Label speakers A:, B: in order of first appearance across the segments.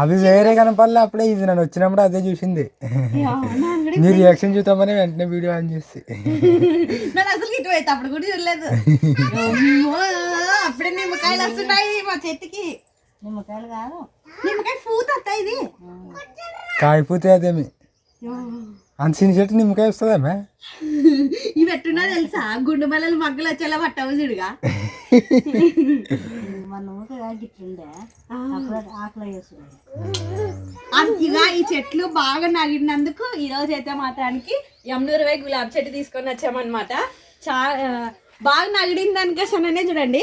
A: అవి
B: వేరే కనపడలే అప్పుడే ఇది నన్ను వచ్చినప్పుడు అదే చూసింది. నీ రియాక్షన్ చూద్దామని వెంటనే వీడియో ఆన్ చేసి.
A: నేను అసలు ఇటు అయితే అప్పుడు కూడా చూడలేదు. అప్పుడే నిమ్మకాయలు వస్తున్నాయి మా చెట్టుకి
C: నిమ్మకాయలు కాదు.
A: నిమ్మకాయ పూత అత్త ఇది.
B: కాయిపోతే అదేమి. అంత చిన్న చెట్టు నిమ్మకాయ వస్తుందమ్మా
A: ఇవి ఎట్టున్నా తెలుసా? గుండు మల్లలు మగ్గలు వచ్చేలా పట్టవు చూడుగా. ఇక ఈ చెట్లు బాగా నగిడినందుకు ఈ రోజు అయితే మాత్రానికి యమునూరు వై గులాబీ చెట్టు తీసుకొని వచ్చామన్నమాట. చా బాగా నగిడిన దానికోసమనే చూడండి.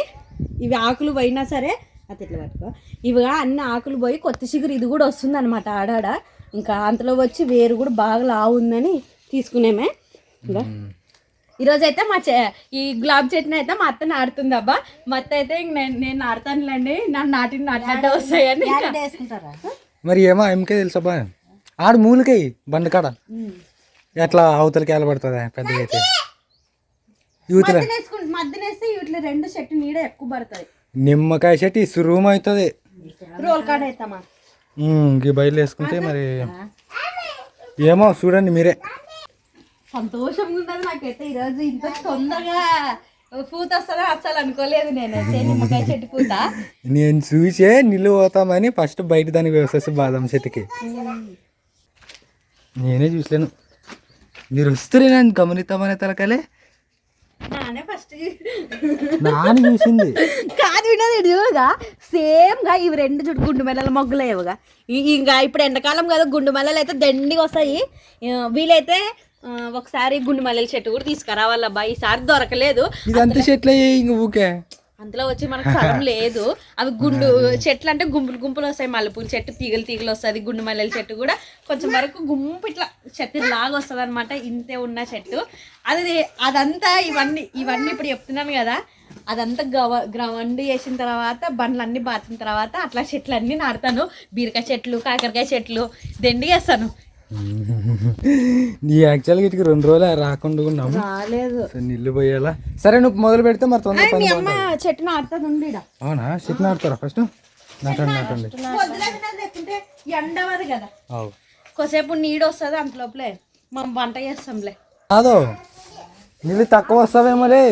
A: ఇవి ఆకులు పోయినా సరే అది ఇట్లా పట్టుకో. ఇవిగా అన్ని ఆకులు పోయి కొత్త చిగురు ఇది కూడా వస్తుంది అనమాట ఆడాడ. ఇంకా అంతలో వచ్చి వేరు కూడా బాగా లావు ఉందని తీసుకునేమే. ఇంకా ఈరోజు అయితే మా చె ఈ గులాబీ చెట్టుని అయితే మా అత్త నాడుతుంది అబ్బా మా అత్త అయితే ఇంక నేను నేను నాటుతానులేండి నన్ను నాటిన నాటినట్టు వస్తాయని
B: మరి ఏమో ఎంకే తెలుసబ్బా. ఆడు మూలకై బండకాడ ఎట్లా అవతలకి వెళ్ళబడుతుంది పెద్దగా అయితే? యూతల
A: మధ్యనేస్తే వీటిలో రెండు చెట్టు నీడ ఎక్కువ పడుతుంది
B: నిమ్మకాయ చెట్టు ఇసు రూమ్ అవుతుంది.
A: రోల్ కాడ అవుతామా
B: ఈ బయలు వేసుకుంటే మరి ఏమో చూడండి మీరే.
A: సంతోషంగా ఉన్నది నాకైతే ఈరోజు ఇంత తొందరగా పూత వస్తుందని అస్సలు అనుకోలేదు నిమ్మకాయ చెట్టు పూత.
B: నేను చూసే నిల్లు పోతామని ఫస్ట్ బయట దానికి వేసేసి బాదం చెట్టుకి. నేనే చూసాను మీరు వస్తే నేను గమనిద్దామనే తలకాలే
A: నానే ఫస్ట్
B: నాని చూసింది.
A: కాదు వినది చూడగా. సేమ్గా ఇవి రెండు చుట్టూ గుండు మెల్లల మొగ్గులు ఇవ్వగా ఇంకా ఇప్పుడు ఎండాకాలం కదా గుండు మల్లెలు అయితే దండిగా వస్తాయి. వీలైతే ఒకసారి గుండు మల్లెల చెట్టు కూడా తీసుకురావాలబ్బా. ఈసారి దొరకలేదు.
B: ఇదంతా చెట్లే ఇంక ఊకే.
A: అందులో వచ్చి మనకు స్థలం లేదు. అవి గుండు చెట్లు అంటే గుంపులు గుంపులు వస్తాయి. మల్లెపూల చెట్టు తీగలు తీగలు వస్తుంది. గుండు మల్లెల చెట్టు కూడా కొంచెం వరకు గుంపు ఇట్లా చెట్టు లాగా వస్తుంది అనమాట ఇంతే ఉన్న చెట్టు. అది అదంతా ఇవన్నీ ఇవన్నీ ఇప్పుడు చెప్తున్నాను కదా. అదంతా గవ గ్రౌండ్ చేసిన తర్వాత బండ్లన్నీ బాతిన తర్వాత అట్లా చెట్లు అన్నీ నాటుతాను. బీరకాయ చెట్లు కాకరకాయ చెట్లు దండి వేస్తాను
B: నీ యాక్చువల్గా ఇటుకి రెండు రోజులు రాకుండా ఉన్నాము
A: రాలేదు.
B: సరే నీళ్ళు పోయేలా? సరే నువ్వు మొదలు పెడితే మరి తొందర పని
A: మీ అమ్మ చెట్టు నాటుతుంది ఉంది ఈడ.
B: అవునా? చెట్టు నాటుతారా ఫస్ట్? నాటండి నాటండి.
A: లేకుంటే ఎండవదు కదా.
B: అవు.
A: కొసేపు నీడు వస్తుంది అంత లోపలే మనం వంట చేస్తాంలే.
B: కాదు నీళ్ళు తక్కువ వస్తావేమోలే.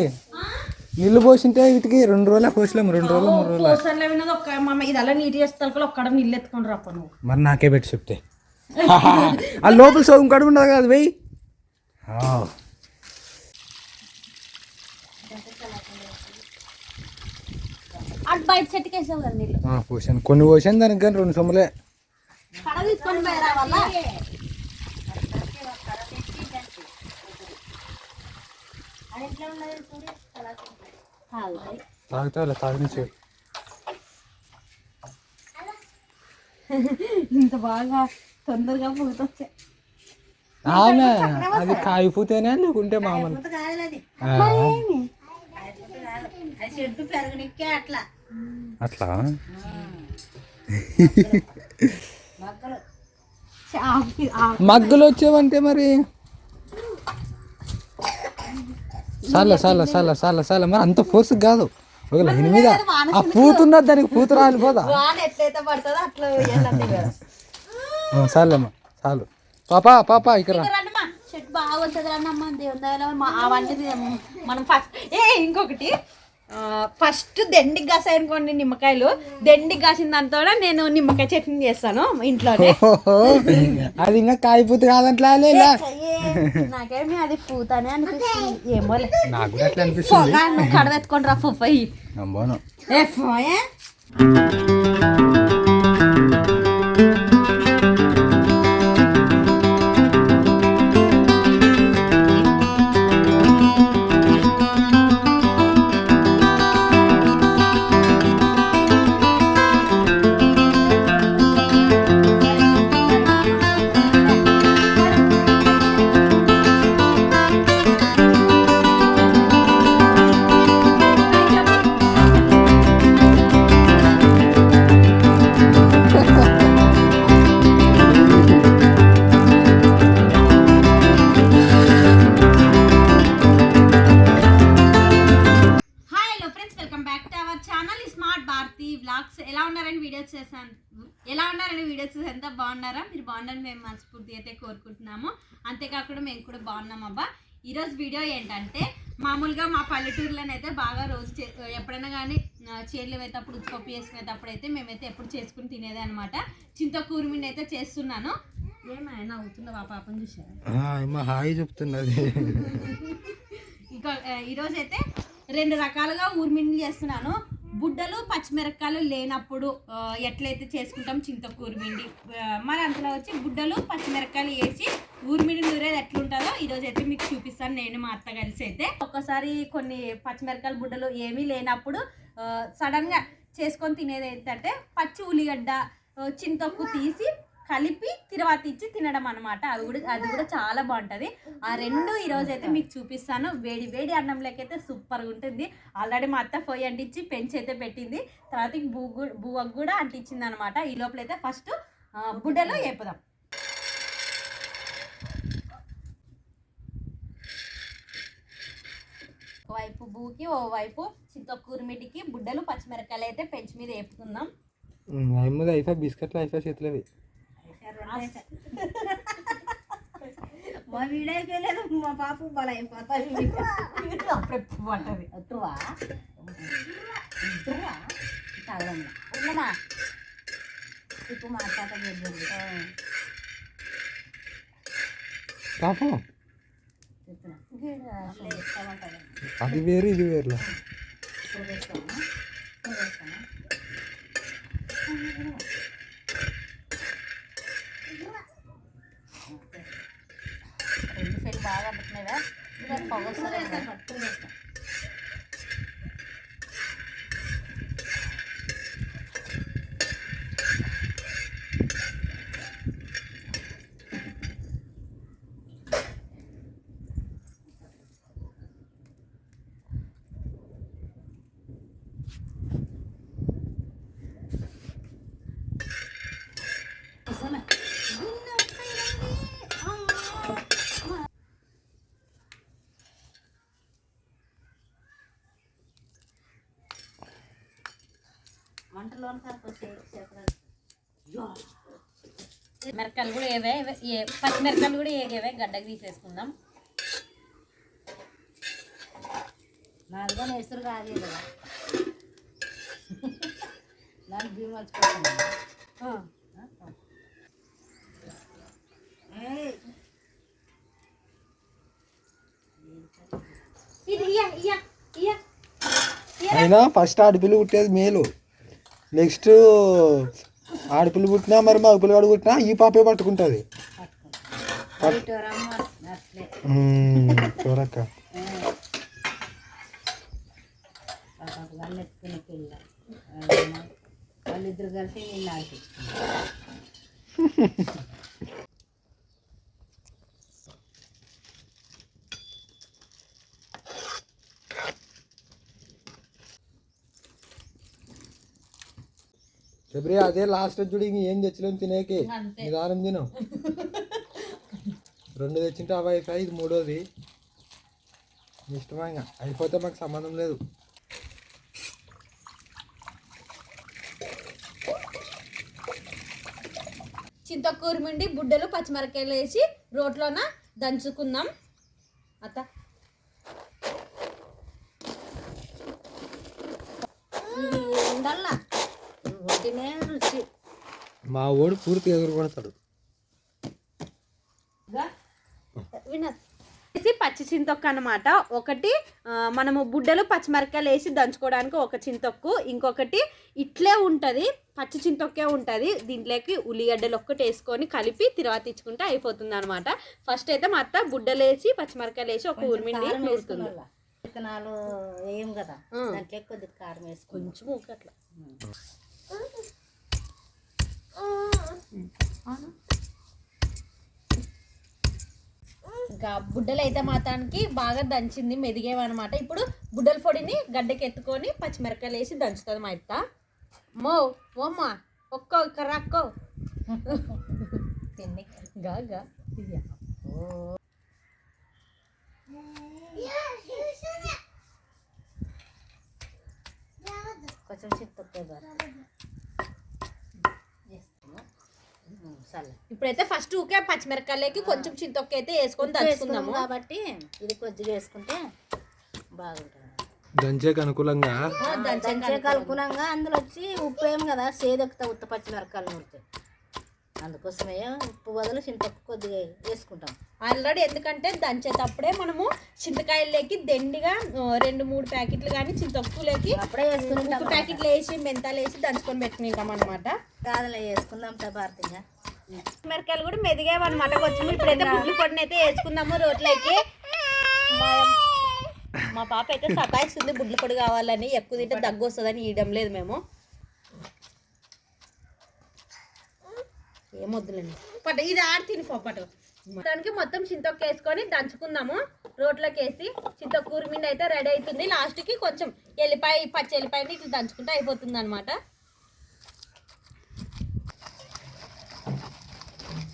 B: నీళ్ళు పోసింటే వీటికి రెండు రోజులు పోసలేము రెండు రోజులు మూడు రోజులు.
A: ఒక్క మమ్మ ఇది అలా నీటి చేస్తే ఒక్కడ నీళ్ళు ఎత్తుకొని రాప నువ్వు.
B: మరి నాకే పెట్టి చెప్తే. ఆ లోపల సోగం కడుపు ఉండదు కదా వెయ్యి పోసాను. కొన్ని పోసాను దానికి కానీ రెండు సొమ్ములే.
A: కడ తీసుకొని పోయారా వల్ల
B: తాగుతావులే తాగనిచ్చు
A: ఇంత బాగా తొందరగా పూతొచ్చా
B: ఆమె అది కాయిపోతేనే లేకుంటే మామూలు.
C: అది అట్లా.
B: మగ్గులు. వచ్చేవంటే మరి? చాలా చాలా చాలా చాలా చాలా మరి అంత ఫోర్స్ కాదు. ఒక లైన్ మీద ఆ పూతున్నది దానికి పూత రాలిపోదా?
A: వాన ఎట్లయితే పడుతుందో అట్లా
B: చాలమ్మా చాలు పాపా పాపా ఇక్కడ
A: చెట్టు బాగా దేవుని దగ్గర అవన్నీ మనం ఫస్ట్ ఏ ఇంకొకటి. ఫస్ట్ దెండికి కాసాయి అనుకోండి నిమ్మకాయలు. దెండికి కాసిన దాంతో నేను నిమ్మకాయ చట్నీ చేస్తాను ఇంట్లోనే.
B: అది ఇంకా కాయిపోతే కాదంట్లా
A: నాకేమి అది పూతనే అనిపిస్తుంది. ఏమోలే
B: నాకు కూడా అట్లా అనిపిస్తుంది.
A: నువ్వు రా ఫుఫయ్యి
B: నమ్మను
A: ఏ? ఫోయే చేశాను. ఎలా ఉన్నారండి వీడియో చూసి ఎంత బాగున్నారా? మీరు బాగున్నారని మేము మనస్ఫూర్తి అయితే కోరుకుంటున్నాము. అంతేకాకుండా మేము కూడా బాగున్నాం అబ్బా. ఈరోజు వీడియో ఏంటంటే మామూలుగా మా పల్లెటూరులోనైతే బాగా రోజు ఎప్పుడైనా కానీ చీరలు వేసేటప్పుడు ఉత్పప్పు చేసుకునేటప్పుడు అయితే మేమైతే ఎప్పుడు చేసుకుని తినేది అనమాట చింతకూరుమిని అయితే చేస్తున్నాను. ఏమైనా అవుతుందా ఆ పాపం చూసారా
B: మా హాయి చెప్తున్నది.
A: ఇంకా ఆ, ఈరోజు అయితే రెండు రకాలుగా ఊర్మిండి చేస్తున్నాను. బుడ్డలు పచ్చిమిరపకాయలు లేనప్పుడు ఎట్లయితే చేసుకుంటాం చింతకూరుమిండి ఆ, మరి అందులో వచ్చి బుడ్డలు పచ్చిమిరపకాయలు వేసి ఊరిమిడి నూరేది ఎట్లుంటుందో ఈరోజు అయితే మీకు చూపిస్తాను. నేను మా అత్త కలిసి అయితే ఒక్కసారి కొన్ని పచ్చిమిరపకాయలు బుడ్డలు ఏమీ లేనప్పుడు సడన్గా చేసుకొని తినేది ఏంటంటే పచ్చి ఉల్లిగడ్డ చింతప్పు చింతొక్కు తీసి కలిపి తర్వాత ఇచ్చి తినడం అనమాట అది కూడా అది కూడా చాలా బాగుంటుంది. ఆ రెండు ఈరోజు అయితే మీకు చూపిస్తాను. వేడి వేడి అన్నంలోకి అయితే సూపర్గా ఉంటుంది ఆల్రెడీ మా అత్త పొయ్యి అంటించి పెంచి అయితే పెట్టింది. తర్వాత బూ బువ్వకు కూడా అంటించింది అనమాట ఈ లోపల అయితే ఫస్ట్ బుడ్డలో వేపుదాం ఒకవైపు బూకి ఓ వైపు చింతకూరుమిటికి బుడ్డలు పచ్చిమిరకాయలు అయితే పెంచి మీద వేపుకుందాం
B: బిస్కెట్లు అయిపోయి చేతులవి.
C: మా వెళ్ళలేదు మా పాప బల అయిపోతుంది
A: అప్పుడే అంటది.
C: వద్దువా వద్దువా తాగడం.
A: ఉండమా
C: ఇప్పుడు
B: పాపం?
C: చెప్తున్నా.
B: అది వేరు ఇది వేరులా.
C: ఇప్పుడు వేస్తామా? ఇప్పుడు వేస్తామా
A: రెండు ఫెయిల్ కదా పట్టినాయివా పొగ వస్తుంది కదా.
C: వేస్తాం వంటలోని
A: మిరకాయలు కూడా ఏవే ఏ పచ్చిమిరకాయలు కూడా ఏవే గడ్డకి తీసేసుకుందాం.
C: నాది కూడా ఎసురు కాదు. కదా దాన్ని బియ్యం మర్చిపోతాను.
A: ఇది ఇయ్య ఇయ్య ఇయ్య.
B: అయినా ఫస్ట్ ఆడపిల్ల పుట్టేది మేలు. నెక్స్ట్ ఆడపిల్ల పుట్టినా మరి మా పిల్లగాడు పుట్టినా ఈ పాపే పట్టుకుంటుంది. చూడక్క.
C: వాళ్ళిద్దరు కలిసి నేను
B: శబరి అదే లాస్ట్ చూడు ఇంక ఏం తెచ్చలేము తినేకి. నిదానం తిను. రెండు తెచ్చింటే అవి అయిపోయి ఇది మూడోది. నీ ఇష్టమా ఇంకా? అయిపోతే మాకు సంబంధం లేదు.
A: చింతకూరుమిండి బుడ్డలు పచ్చిమిరకాయలు వేసి రోట్లోన దంచుకుందాం. అత్త.
C: ఉండాలా రుచి.
B: మా ఓడు పూర్తి ఎదురు కొడతాడు
A: పచ్చి చింతొక్కు అనమాట ఒకటి మనము బుడ్డలు పచ్చిమిరకాయలు వేసి దంచుకోవడానికి ఒక చింతొక్కు. ఇంకొకటి ఇట్లే ఉంటుంది పచ్చి చింతొక్కే ఉంటుంది. దీంట్లోకి ఉల్లిగడ్డలు ఒక్కటి వేసుకొని కలిపి తిరువాత ఇచ్చుకుంటే అయిపోతుంది అనమాట ఫస్ట్ అయితే మా అత్త బుడ్డలు వేసి పచ్చిమిరకాయలు వేసి ఒక ఊరిమిండి నూరుతుంది.
C: విత్తనాలు వేయం కదా. దాంట్లో కొద్దిగా కారం వేసుకుంటాం
A: కొంచెం ఇంకా బుడ్డలు అయితే మాత్రానికి బాగా దంచింది మెదిగేవన్నమాట. ఇప్పుడు బుడ్డల పొడిని గడ్డకి ఎత్తుకొని పచ్చిమిరకాయలు వేసి దంచుతుంది మా ఇత్త. మో ఓమ్మా ఒక్కో ఒక్క. రక్కో
C: తిని. కొంచెం చిత్తొక్కే చల్ల
A: ఇప్పుడైతే ఫస్ట్ ఊకే పచ్చిమిరపకాయలకి కొంచెం చింతొక్క అయితే వేసుకొని దంచుకుందాము.
C: కాబట్టి ఇది కొద్దిగా వేసుకుంటే బాగుంటుంది.
B: దంచేకి అనుకూలంగా?
C: దంచే కలుపుకున్నాగా అందులో వచ్చి ఉప్పు ఏం కదా సేదెక్కుతా ఉత్త పచ్చిమిరపకాయలు నూరితే. అందుకోసమే ఉప్పు బదులు చింతొక్క కొద్దిగా వేసుకుంటాం.
A: ఆల్రెడీ ఎందుకంటే దంచేటప్పుడే మనము చింతకాయలకి దెండిగా రెండు మూడు ప్యాకెట్లు కానీ చింతొక్కులకి
C: అప్పుడే ఉంటాం
A: ప్యాకెట్లు వేసి మెంతాలు వేసి దంచుకొని పెట్టుకుంటాం అనమాట
C: కాదులే వేసుకుందాం భారతంగా.
A: మిరకాయలు కూడా మెదిగామన్నమాట కొంచెం ఇప్పుడైతే గుడ్లు పొడిని అయితే వేసుకుందాము రోట్లోకి. మా- మా పాప అయితే సతాయిస్తుంది బుడ్ల పొడి కావాలని. ఎక్కువ తింటే దగ్గు వస్తుందని ఇయడం లేదు మేము. ఏమొద్దులేండి పట్టు ఇది ఆడి తిని పట్టు. దానికి మొత్తం చింతొక్క వేసుకొని దంచుకుందాము. రోట్లోకి వేసి చింతొక్క కూరమిండి అయితే రెడీ అవుతుంది. లాస్ట్కి కొంచెం ఎల్లిపాయ పచ్చి ఎల్లిపాయని ఇట్లా దంచుకుంటే అయిపోతుంది అనమాట
C: దీంట్లో వేయి.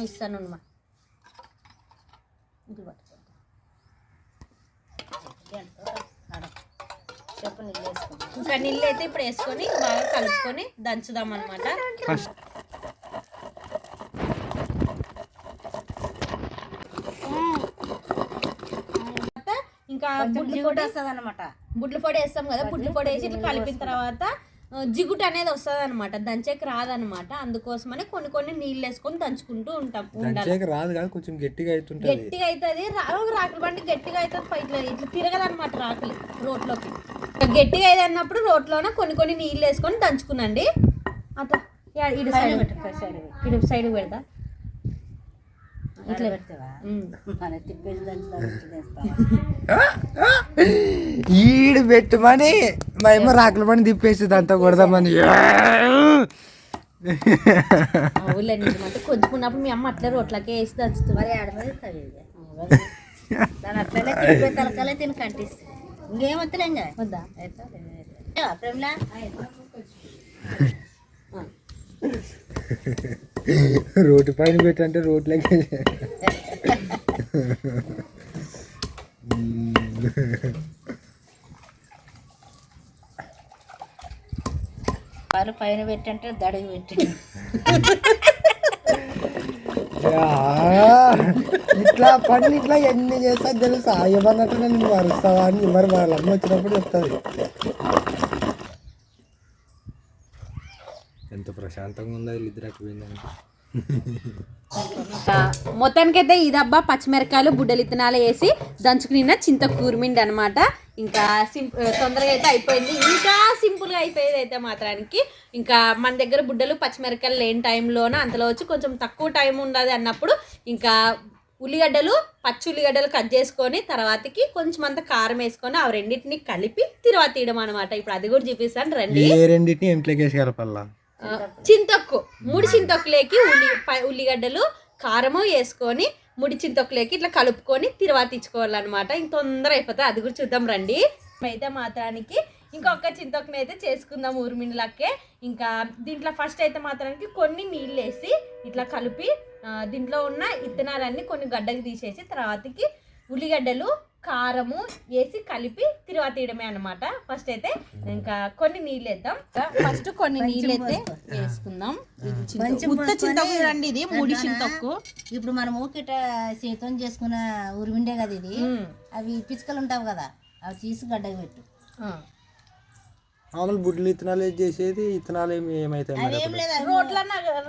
A: ఇస్తాను అమ్మా. ఇది పట్టుకో
C: చెప్పు నీళ్ళు వేసుకుంటాం
A: ఇంకా నీళ్ళు అయితే ఇప్పుడు వేసుకొని బాగా కలుపుకొని దంచుదాం అనమాట
B: ఫస్ట్
A: ఇంకా
C: కొంచెం
A: బుడ్లు పొడి
C: వస్తుంది అనమాట
A: బుడ్లు పొడి వేస్తాం కదా బుడ్లు పొడి వేసి ఇట్లా కలిపిన తర్వాత జిగుటు అనేది వస్తుంది అనమాట దంచేకి రాదనమాట అందుకోసమని కొన్ని కొన్ని నీళ్ళు వేసుకొని దంచుకుంటూ ఉంటాం
B: దంచేకి రాదు కాదు కొంచెం గట్టిగా అవుతుంటది
A: గట్టిగా అవుతుంది రాకుల బండి గట్టిగా అవుతుంది ఇట్లా ఇట్లా తిరగదు అనమాట రాకులు రోట్లోకి గట్టిగా అయింది అన్నప్పుడు రోట్లోనే కొన్ని కొన్ని నీళ్ళు వేసుకొని దంచుకునండి యా, ఇటు సైడ్ ఇటు సైడ్ పెడతా
C: ఇట్లా పెడతావా
A: ఉమ్.
C: మన తిప్పేసి దంచుతాం
B: ఈడు పెట్టమని మా అమ్మ రాకుల పని తిప్పేసి అంతా కొడదామని.
A: అవులే నిజమంటే కొంచెం ఉన్నప్పుడు మీ అమ్మ అట్లే రోట్లకే వేసి దంచుతుంది.
C: మరి ఆడ మీద తగిలింది దాని అట్లనే తిప్పే తలకాలే తిని కంటిస్తుంది ఇంకేం వద్దులే ఇంకా
A: వద్దా
C: ప్రేమలా
B: రోడ్డు పైన పెట్టంటే రోడ్లకి
C: పని పైన పెట్టంటే దడిగి పెట్టి
B: ఇట్లా పని ఇట్లా ఎన్ని చేస్తా తెలుసా? ఏమన్నట్టు నేను మరుస్తావా అని మరి వాళ్ళ అమ్మ వచ్చినప్పుడు చెప్తుంది ఎంత ప్రశాంతంగా ఉందో వీళ్ళిద్దరు అటు పోయిందంటే?
A: మొత్తానికైతే ఈ దబ్బా పచ్చిమిరకాయలు బుడ్డలు ఇత్తనాలు వేసి దంచుకున్న చింత కూర్మిండి అనమాట ఇంకా సింపుల్ తొందరగా అయితే అయిపోయింది. ఇంకా సింపుల్గా అయిపోయేది అయితే మాత్రానికి ఇంకా మన దగ్గర బుడ్డలు పచ్చిమిరకాయలు లేని టైంలోన అంతలో వచ్చి కొంచెం తక్కువ టైం ఉండదు అన్నప్పుడు ఇంకా ఉల్లిగడ్డలు పచ్చి ఉల్లిగడ్డలు కట్ చేసుకొని తర్వాతకి కొంచెం అంత కారం వేసుకొని అవి రెండింటిని కలిపి తిరువాత తీయడం అనమాట ఇప్పుడు అది కూడా చూపిస్తాను రండి.
B: ఏ రెండింటిని ఇంట్లోకి వేసి
A: చింతొక్కు. ముడి చింతొక్కులేకి ఉల్లి ఉల్లిగడ్డలు కారము వేసుకొని ముడి చింతొక్కులేకి ఇట్లా కలుపుకొని తిరువాత ఇచ్చుకోవాలన్నమాట. ఇంక తొందర అయిపోతుంది అది కూడా చూద్దాం రండి. అయితే మాత్రానికి ఇంకొక చింతొక్కుని అయితే చేసుకుందాం ఊరిమిండ్లకే ఇంకా దీంట్లో ఫస్ట్ అయితే మాత్రానికి కొన్ని నీళ్ళు వేసి ఇట్లా కలిపి దీంట్లో ఉన్న ఇత్తనాలన్నీ కొన్ని గడ్డకి తీసేసి తర్వాతకి ఉల్లిగడ్డలు కారము వేసి కలిపి తిరువాత తీయడమే అనమాట ఫస్ట్ అయితే ఇంకా కొన్ని నీళ్ళు వేద్దాం ఫస్ట్ కొన్ని నీళ్ళు అయితే వేసుకుందాం. ఉత్త చింతకు చూడండి ఇది ముడి చింతకు.
C: ఇప్పుడు మనం ఊకిట చేతం చేసుకున్న ఉరిమిండే కదా ఇది. అవి పిచ్చుకలు ఉంటావు కదా అవి తీసి గడ్డకు పెట్టు.
B: మామూలు బుడ్లు ఇత్తనాలు చేసేది ఇత్తనాలు ఏమి ఏమైతాయి మరి అప్పుడు?
A: రోట్ల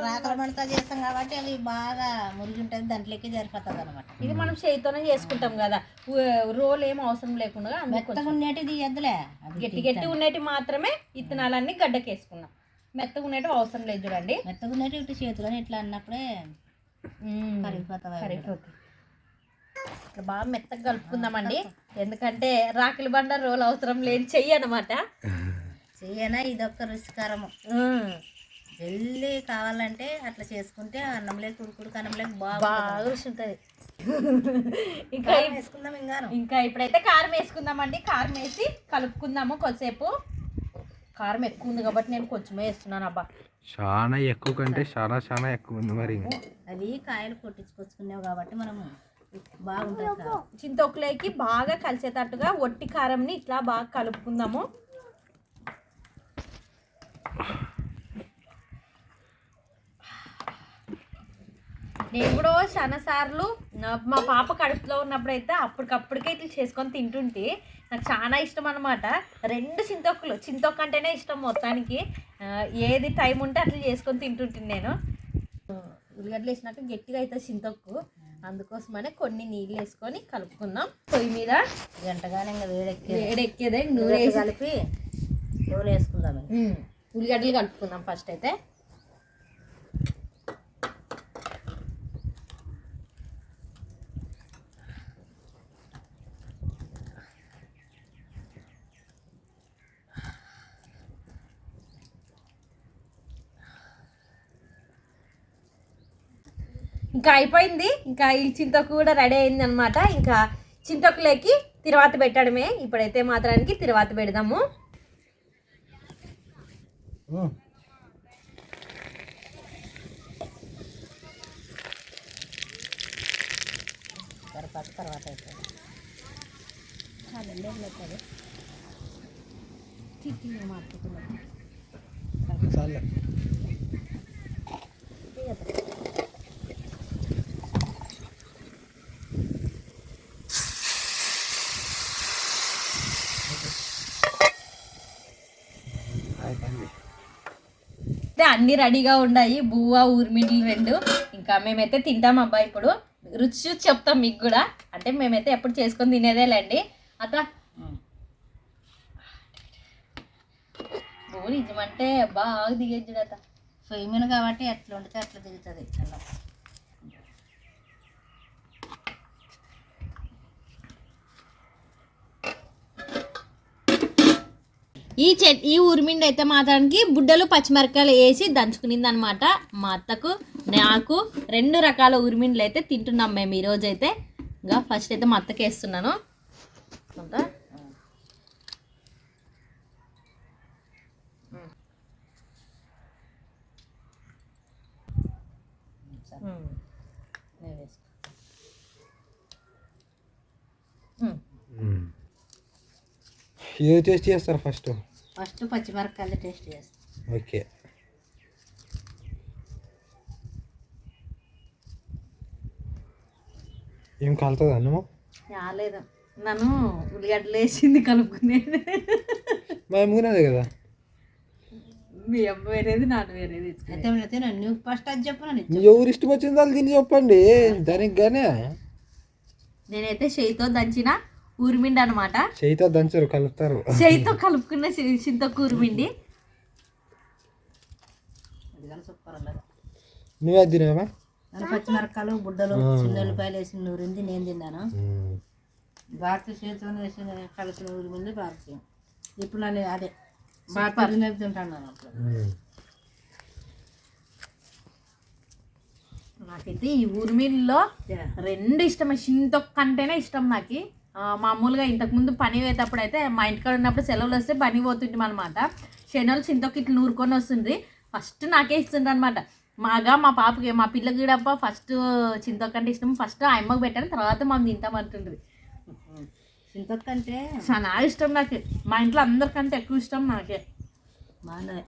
C: రాకల మడత చేస్తాం కాబట్టి అవి బాగా మురిగి ఉంటుంది దాంట్లోకి జరిపోతుంది అనమాట
A: ఇది మనం చేతితోనే చేసుకుంటాం కదా. ఉ- రోల్ ఏం అవసరం లేకుండా అందుకు
C: మెత్తగా ఉండేటిది ఎద్దులే
A: గట్టి గట్టి ఉన్నట్టు మాత్రమే ఇత్తనాలన్నీ గడ్డకేసుకున్నాం. మెత్తగా ఉన్నట్టు అవసరం లేదు చూడండి.
C: మెత్తగా ఉండేటి ఇటు చేతిలోనే ఇట్లా అన్నప్పుడే
A: మ్మ్.
C: కరిగిపోతాయి అవి కూడా.
A: కరిగిపోతుంది ఇట్లా బాగా మెత్తగా కలుపుకుందామండి. ఎందుకంటే రాకిలి బండ రోల్ అవసరం లేని చెయ్యి అనమాట
C: చెయ్యనా ఇదొక్క రుచికరము. జల్దీ కావాలంటే అట్లా చేసుకుంటే అన్నంలోకి ఉడుకుడు అన్నంలోకి బాగా
A: బాగా రుచి ఉంటుంది ఇంకా
C: వేసుకుందాం ఇంకా
A: ఇంకా ఇప్పుడైతే కారం వేసుకుందామండి. కారం వేసి కలుపుకుందాము కొద్దిసేపు. కారం ఎక్కువ ఉంది కాబట్టి నేను కొంచెమే వేస్తున్నాను అబ్బా.
B: చాలా ఎక్కువ కంటే చాలా చాలా ఎక్కువ ఉంది మరి
C: అవి కాయలు కొట్టించుకొచ్చుకునేవి కాబట్టి మనము బాగుంటుంది.
A: చింతొక్కులోకి బాగా కలిసేటట్టుగా ఒట్టి కారంని ఇట్లా బాగా కలుపుకుందాము. నేను కూడా చాలా సార్లు నా- మా పాప కడుపులో ఉన్నప్పుడు అయితే అప్పటికప్పటికే ఇట్లా చేసుకొని తింటుంటే నాకు చాలా ఇష్టం అనమాట రెండు చింతొక్కులు. చింతొక్కు అంటేనే ఇష్టం మొత్తానికి. ఏది టైం ఉంటే అట్లా చేసుకొని తింటుంటే నేను. ఉల్లిగడ్డలు వేసినాక గట్టిగా అవుతుంది చింతొక్కు. అందుకోసమనే కొన్ని నీళ్ళు వేసుకొని కలుపుకుందాం. పొయ్యి మీద
C: గంటగానే ఇంకా వేడెక్కి
A: వేడెక్కేదే నూనె
C: కలిపి నూనె వేసుకుందాం
A: ఉల్లిగడ్డలు కలుపుకుందాం ఫస్ట్ అయితే. ఇంకా అయిపోయింది. ఇంకా ఈ చింతకు కూడా రెడీ అయింది అనమాట ఇంకా చింతకులేకి తిరువాత పెట్టడమే. ఇప్పుడైతే మాత్రానికి తిరువాత పెడదాము.
B: ఉమ్.
C: తర్వాత తర్వాత అవుతుంది
B: చాలే అయిపోయింది
A: అయితే అన్ని రెడీగా ఉన్నాయి. బువ్వ ఊర్మిళ్ళు రెండు ఇంకా మేమైతే తింటాం అబ్బా ఇప్పుడు. రుచి చూసి చెప్తాం మీకు కూడా. అంటే మేమైతే ఎప్పుడు చేసుకొని తినేదేలేండి అత బువ్వ నిజమంటే బాగా దిగేది అత
C: పొయ్యి కాబట్టి ఎట్లా ఉండితే అట్లా దిగుతుంది. చాలా
A: ఈ చెట్ ఈ ఊరిమిండి అయితే మాత్రానికి బుడ్డలు పచ్చిమిరపకాయలు వేసి దంచుకునింది అనమాట మా అత్తకు నాకు రెండు రకాల ఊరిమిండ్లు అయితే తింటున్నాం మేము ఈరోజు అయితే. ఇంకా ఫస్ట్ అయితే మా అత్తకి వేస్తున్నాను.
B: ఏది టేస్ట్ చేస్తారు ఫస్ట్
C: ఫస్ట్ పచ్చిమిరపకాయలు టేస్ట్ చేస్తాం.
B: ఓకే. ఏం కలుతుంది అన్నము?
A: రాలేదు. నన్ను ఉల్లిగడ్డలు వేసింది కలుపుకునేది
B: మా మూనదే కదా?
A: మీ అమ్మ వేరేది నాన్న వేరేది
C: అయితే అయితే నువ్వు ఫస్ట్ అది చెప్పు నన్ను
B: మీ ఎవరు ఇష్టం వచ్చిందో వాళ్ళు తిని చెప్పండి. దానికి గానే.
A: నేనైతే చేయితో దంచిన. ఊరిమిండి అనమాట
B: చేయితో దంచరు కలుపుతారు.
A: చేయితో కలుపుకున్న చింత
C: ఉండదు
B: నువ్వే తినేవా?
C: నన్ను పచ్చిమిరపకాయలు బుడ్డలు చిన్న ఉల్లిపాయలు వేసి నూరింది నేను తిన్నాను. భారతీయ చేతితో వేసి కలిసిన ఊరి ముందు భారతీయం. ఇప్పుడు నన్ను అదే భారతీయ తింటాను నేను అప్పుడు.
A: నాకైతే ఈ ఊరిమిల్లో రెండు ఇష్టం చింతొక్క అంటేనే ఇష్టం నాకు. మామూలుగా ఇంతకుముందు పని పోయేటప్పుడు అయితే మా ఇంటికాడ ఉన్నప్పుడు సెలవులు వస్తే పని పోతుంటాం అనమాట శనలు చింతొక్క ఇట్లా నూరుకొని వస్తుండ్రి ఫస్ట్ నాకే ఇస్తుండ్రు అనమాట మాగా మా పాపకి మా పిల్లకి కూడా ఫస్ట్ చింతొక్క అంటే ఇష్టం. ఫస్ట్ ఆ అమ్మకి పెట్టాను తర్వాత మనం తింటామంటుండ్రి
C: చింతొక్క అంటే?
A: చాలా ఇష్టం నాకు. మా ఇంట్లో అందరికంటే ఎక్కువ ఇష్టం నాకే.
C: బాగున్నది